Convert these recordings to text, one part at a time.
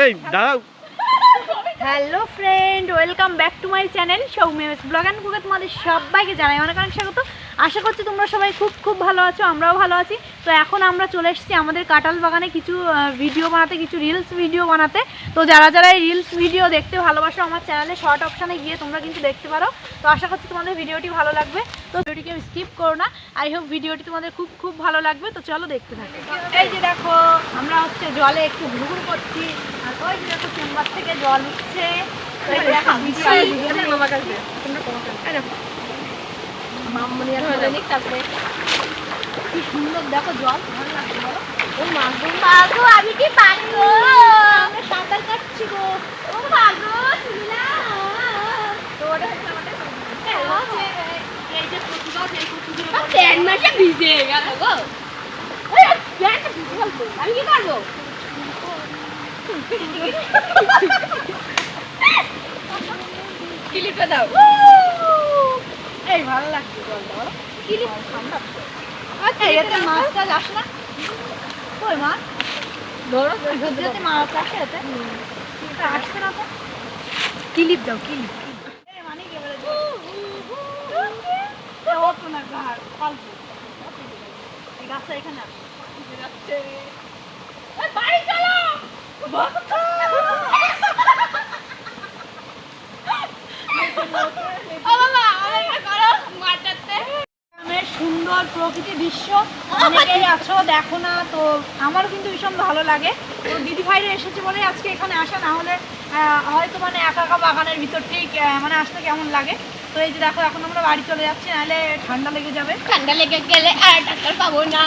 এই দাঁড়াও। Hello friend welcome back to my channel Soumya's blog and কুকে তোমাদের সবাইকে জানাই অনেক অনেক স্বাগত। আশা করছি তোমরা সবাই খুব খুব ভালো আছো আমরাও ভালো আছি তো এখন আমরা চলে এসেছি আমাদের কাঁঠাল বাগানে কিছু ভিডিও বানাতে কিছু রিলস ভিডিও বানাতে তো যারা যারা এই রিলস ভিডিও দেখতে ভালোবাসো আমার চ্যানেলে শর্ট অপশানে গিয়ে তোমরা কিন্তু দেখতে পারো তো আশা করছি তোমাদের ভিডিওটি ভালো লাগবে তো ভিডিওটিকে স্কিপ করো না আই হোপ ভিডিওটি তোমাদের খুব খুব ভালো লাগবে তো চলো দেখতে থাকো এই যে দেখো আমরা হচ্ছে জলে একটু ঘুরঘুর করছি আর ওই যে দেখো চেম্বার থেকে জল উঠছে দেখো ভিডিও আর ভিডিও তারপরে। কি সুন্দর দেখো জল ভালো লাগছে ও মাগো মাগো আমি কি পারি গো আমরা সাঁতার কাটছি গো। ও মাগো তুমি না তো ওটা হচ্ছে আমাদের এই যে প্রতিভা এই প্রতিভা প্যান মাসে ভিজে গেল গো। ওই প্যানটা ভিজে গেল আমি কি করব? ক্লিপটা দাও। এই ভালো লাগছে জলটা বলো ঠান্ডা আচ্ছা এতে মাছ টাছ আসে না? কই মাছ ধরো সবজিতে মাছ আসে এতে। এটা আসছে না তো? ক্লিপ দাও ক্লিপ। গাছটা এখানে আছে। বাড়ি চলো! ও বাবা আমাকে করো মাটাতে গ্রামের সুন্দর প্রকৃতি দৃশ্য অনেকেই আছো দেখো না তো আমার কিন্তু ভীষণ ভালো লাগে। তো দিদি ভাইরা এসেছে বলে আজকে এখানে আসা না হলে হয়তো মানে একা একা বাগানের ভিতর ঠিক মানে আসতে কেমন লাগে? তো এই যে দেখো এখন আমরা বাড়ি চলে যাচ্ছি নাহলে ঠান্ডা লেগে যাবে। ঠান্ডা লেগে গেলে আর ডাক্তার পাবো না।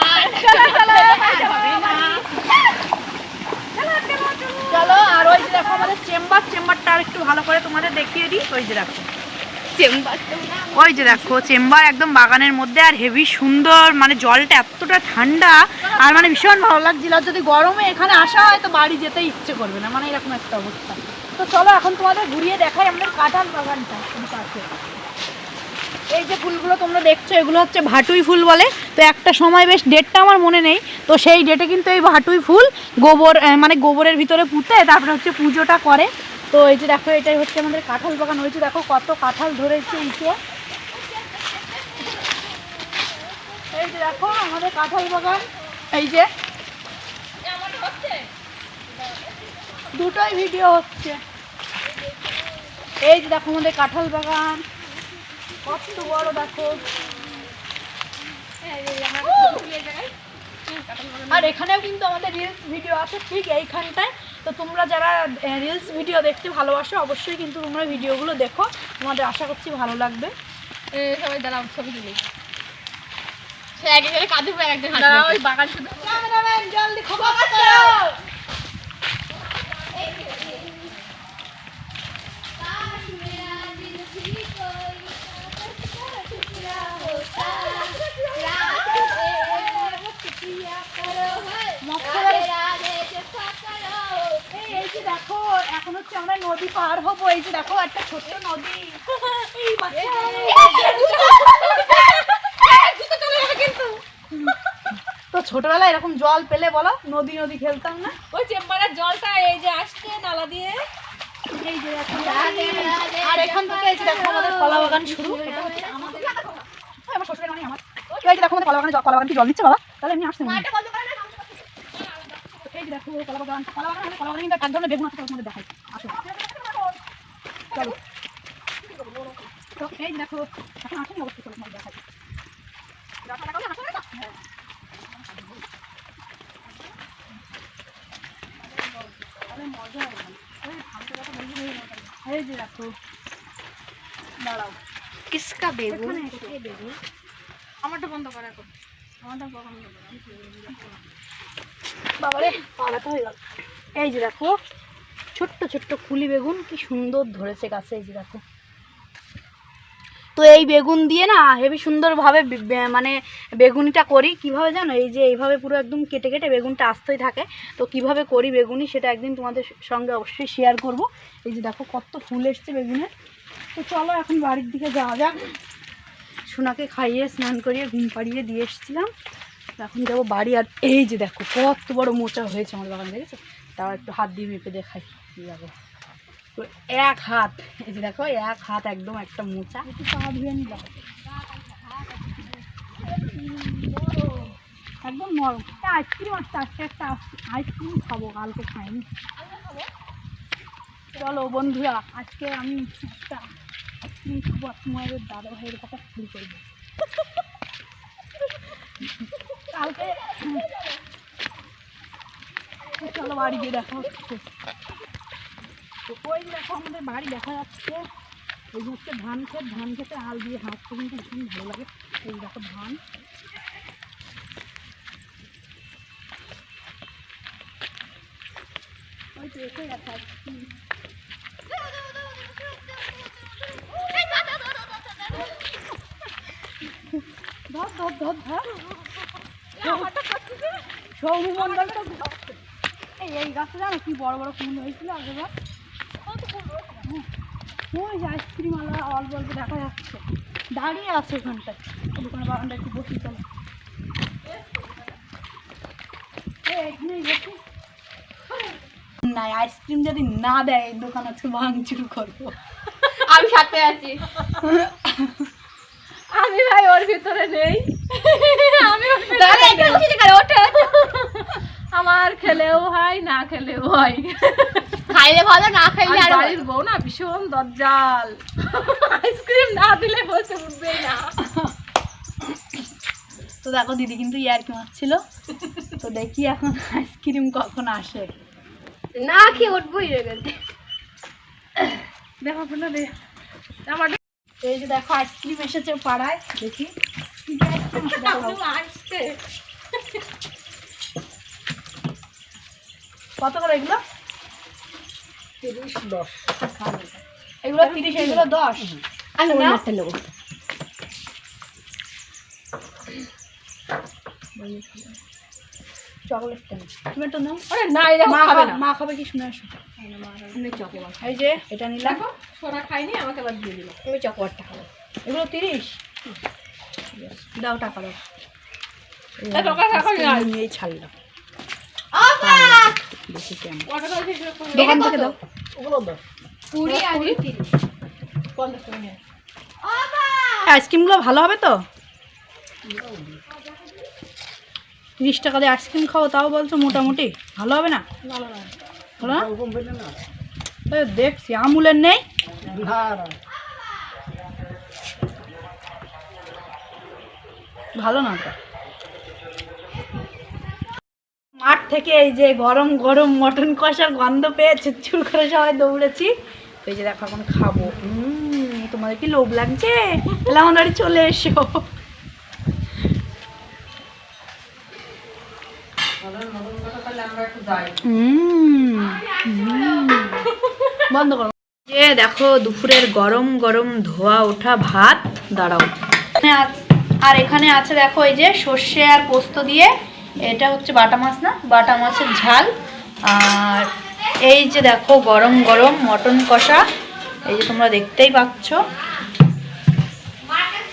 চলো আর ওই যে দেখো আমাদের চেম্বার চেম্বারটা আর একটু ভালো করে তোমাদের দেখিয়ে দিই। ওই যে দেখো। ওই যে দেখো, চেম্বার একদম বাগানের মধ্যে আর হেভি সুন্দর মানে জলটা এতটা ঠান্ডা, আর মানে ভীষণ ভালো লাগছিল। যদি গরমে এখানে আসা হয়, তো বাড়ি যেতে ইচ্ছে করবে না মানে এরকম একটা অবস্থা। তো চলো এখন তোমাদের ঘুরিয়ে দেখাই আমাদের কাঁঠাল বাগানটা পাশে। এই যে ফুলগুলো তোমরা দেখছ, এগুলো হচ্ছে ভাটুই ফুল বলে। তো একটা সময় বেশ ডেটটা আমার মনে নেই, তো সেই ডেটে কিন্তু এই ভাটুই ফুল গোবর মানে গোবরের ভিতরে পুঁতে তারপরে হচ্ছে পুজোটা করে। তো এই যে দেখো, এটাই হচ্ছে আমাদের কাঁঠাল বাগান। ওই যে দেখো, কত কাঁঠাল ধরেছে ইসে এই যে দেখো, আমাদের কাঁঠাল বাগান। এই যে দুটোই ভিডিও হচ্ছে। এই যে দেখো, আমাদের কাঁঠাল বাগান। কত বড় দেখো। আর এখানেও কিন্তু আমাদের রিলস ভিডিও আছে ঠিক এইখানটায়। তো তোমরা যারা রিলস ভিডিও দেখতে ভালোবাসো অবশ্যই কিন্তু তোমরা ভিডিওগুলো দেখো। তোমাদের আশা করছি ভালো লাগবে। সবাই দাঁড়াও ছবি তুলি। সে এক একজন ওই বাগান শুধু জলদি খবর এই যে দেখো এখন হচ্ছে আমরা নদী পার হব এই যে দেখো একটা ছোট্ট নদী। তো ছোটবেলায় এরকম জল পেলে বলো নদী নদী খেলতাম না? ওই চেম্বারের জলটা এই যে আসছে নালা দিয়ে। এই যে দেখো আর এখান থেকে এই যে দেখো আমাদের কলা বাগান শুরু। এটা হচ্ছে আমাদের ওই আমার শ্বশুরের মানে আমার। এই যে দেখো আমাদের কলা বাগানে কলা বাগান কি জল দিচ্ছে বাবা? তাহলে এমনি মনে হয়। এই যে দেখো কলা বাগান কলা বাগান কলা বাগানে এক ধরনের বেগুন আছে তোমাদের দেখাই। চলো। তো এই দেখো এখন আসেনি অবশ্যই চলো তোমাদের দেখাই। এই যে দেখো দাঁড়াও। কিসকা এসে। বেগুন আমারটা বন্ধ করা এখন। আমাদের বন্ধ করো, আমি চলে যাব। বাবারে পালাতে হয়ে গেল। এই যে দেখো ছোট্ট কুলি বেগুন, কি সুন্দর ধরেছে গাছে, এই যে দেখো। তো এই বেগুন দিয়ে না হেবি সুন্দরভাবে মানে বেগুনিটা করি। কীভাবে জানো? এই যে এইভাবে পুরো একদম কেটে কেটে বেগুনটা আসতেই থাকে। তো কীভাবে করি বেগুনি সেটা একদিন তোমাদের সঙ্গে অবশ্যই শেয়ার করব। এই যে দেখো কত ফুল এসছে বেগুনের। তো চলো এখন বাড়ির দিকে যাওয়া যাক। সোনাকে খাইয়ে স্নান করিয়ে ঘুম পাড়িয়ে দিয়ে এসেছিলাম। এখন যাব বাড়ি। আর এই যে দেখো কত বড় মোচা হয়েছে আমার বাগান, দেখেছ? তাও একটু হাত দিয়ে মেপে দেখাই। কি তো এক হাত, এই যে দেখো, এক হাত একদম একটা মোচা। একটু পা ধুয়ে নিলাম একদম নরম। আইসক্রিম আসছে আজকে একটা আইসক্রিম খাব, কালকে খাইনি। চলো বন্ধুরা, আজকে আমি একটা আইসক্রিম খাব, আর দাদা ভাইয়ের কথা ফুল করব। কালকে চলো বাড়ি গিয়ে দেখা হচ্ছে। তো ওই দেখো আমাদের বাড়ি দেখা যাচ্ছে। এই হচ্ছে ধান ক্ষেত, ধান খেতে হাল দিয়ে হাঁটতে কিন্তু ভীষণ ভালো লাগে। এই দেখো ধান। ওই তো এসে আজকে। ধর ধর এই গাছটা জানো কি বড় বড় কুমড়ো হয়েছিল আগেবার। ওই যে আইসক্রিম আলা অল্প অল্প দেখা যাচ্ছে। দাঁড়িয়ে আছে ওখানটায়। দোকানে বাগানটা একটু বসি চলো। এখানেই বসি। না আইসক্রিম যদি না দেয় দোকান আজকে ভাঙচুর করব। আমি সাথে আছি। আমি ভাই ওর ভিতরে নেই। আমি ওর ভিতরে নেই। আমার খেলেও হয় না খেলেও হয়। খাইলে ভালো না খাইলে আর বাড়ির বউ না ভীষণ দজ্জাল। আইসক্রিম না দিলে বসে উঠবেই না। তো দেখো দিদি কিন্তু ইয়ার্কি মারছিল। তো দেখি এখন আইসক্রিম কখন আসে। না খেয়ে উঠবোই দেখো না রে আমার এই যে দেখো আইসক্রিম এসেছে পাড়ায়। দেখি। কি কি। আসছে। কত করে এগুলো? তিরিশ দশ। এগুলো তিরিশ এগুলো দশ। আমি না? নাতে নেব। চকলেট তুমি একটা নাও আরে না এরকম মা খাবে খাবে না। মা খাবে কি শুনে আসো। আমি এই যে এটা নিলাম। দেখো সোনা খাইনি আমাকে আবার দিয়ে দিল। আমি চকোবারটা খাব। এগুলো তিরিশ? দাও টাকা দাও। টাকা ছাড়লাম। দেখি কেমন দোকান থেকে দাও। কুড়ি আর আইসক্রিমগুলো ভালো হবে তো? তিরিশ টাকা দিয়ে আইসক্রিম খাও তাও বলছো মোটামুটি। ভালো হবে না? ভালো না দেখছি আমুলের নেই? ভালো না তো মাঠ থেকে এই যে গরম গরম মটন কষার গন্ধ পেয়ে চুর করে সবাই দৌড়েছি। তো এই যে দেখো এখন খাব। তোমাদের কি লোভ লাগছে? তাহলে আমার চলে এসো। বন্ধ করো। যে দেখো দুপুরের গরম গরম ধোয়া ওঠা ভাত, দাঁড়াও। আর এখানে আছে দেখো এই যে সর্ষে আর পোস্ত দিয়ে এটা হচ্ছে বাটা মাছ না? বাটা মাছের ঝাল। আর এই যে দেখো, গরম গরম মটন কষা। এই যে তোমরা দেখতেই পাচ্ছ।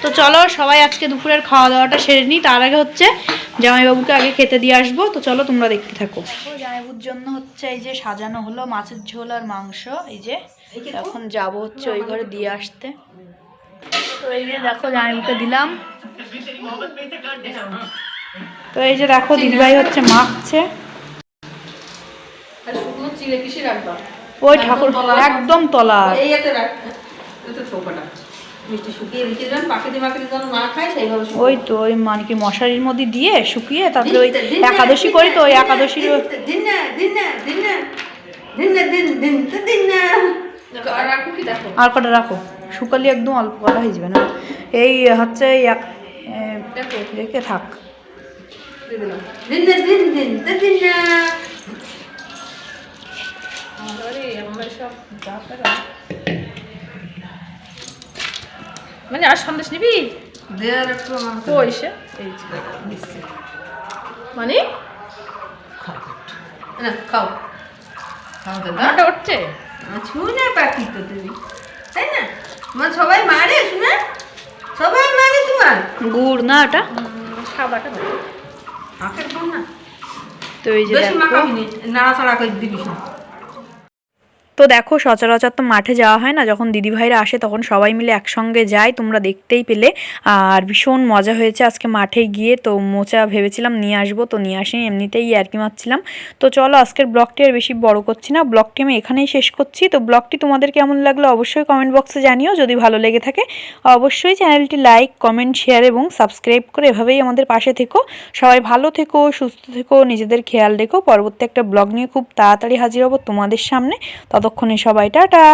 তো চলো, সবাই আজকে দুপুরের খাওয়া দাওয়াটা সেরে নিই। তার আগে হচ্ছে জামাইবাবুকে আগে খেতে দিয়ে আসব। তো চলো, তোমরা দেখতে থাকো। জামাইবাবুর জন্য হচ্ছে এই যে সাজানো হলো মাছের ঝোল আর মাংস। এই যে এখন যাব হচ্ছে ওই ঘরে দিয়ে আসতে। তো এই যে দেখো, জামাইবাবুকে দিলাম। তো এই যে দেখো দিদিভাই হচ্ছে মাখছে। আর শুকনো চিড়ে কিসে রাখবা? ওই ঠাকুর একদম তলা। ওই তো ওই মানে কি মশারির মধ্যে দিয়ে শুকিয়ে তারপরে ওই একাদশী করি তো ওই একাদশীর আর রাখো আর কটা রাখো? শুকালি একদম অল্প কটা হয়ে যাবে না। এই হচ্ছে এই এক রেখে থাক। মানে আর সন্দেশ নিবি? এই মানে? খাও না খাও। খাও দাদা উঠছে? পাখি তো তুমি। তাই না? সবাই মারে শুনে? সবাই মারে তোমার? গুড় না ওটা? সাদাটা তো এই যে বেশি দেখো মাখাবি নি নাড়াচাড়া করে দিবি না তো দেখো সচরাচর তো মাঠে যাওয়া হয় না, যখন দিদিভাইরা আসে তখন সবাই মিলে একসঙ্গে যায় তোমরা দেখতেই পেলে। আর ভীষণ মজা হয়েছে আজকে মাঠে গিয়ে, তো মোচা ভেবেছিলাম নিয়ে আসব, তো নিয়ে আসিনি, এমনিতেই আর কি মারছিলাম তো চলো আজকের ব্লগটি আর বেশি বড় করছি না, ব্লগটি আমি এখানেই শেষ করছি। তো ব্লগটি তোমাদের কেমন লাগল অবশ্যই কমেন্ট বক্সে জানিও, যদি ভালো লেগে থাকে। অবশ্যই চ্যানেলটি লাইক কমেন্ট শেয়ার এবং সাবস্ক্রাইব করে এভাবেই আমাদের পাশে থেকো। সবাই ভালো থেকো, সুস্থ থেকো, নিজেদের খেয়াল রেখো। পরবর্তী একটা ব্লগ নিয়ে খুব তাড়াতাড়ি হাজির হব তোমাদের সামনে। ততক্ষণে সবাই টাটা।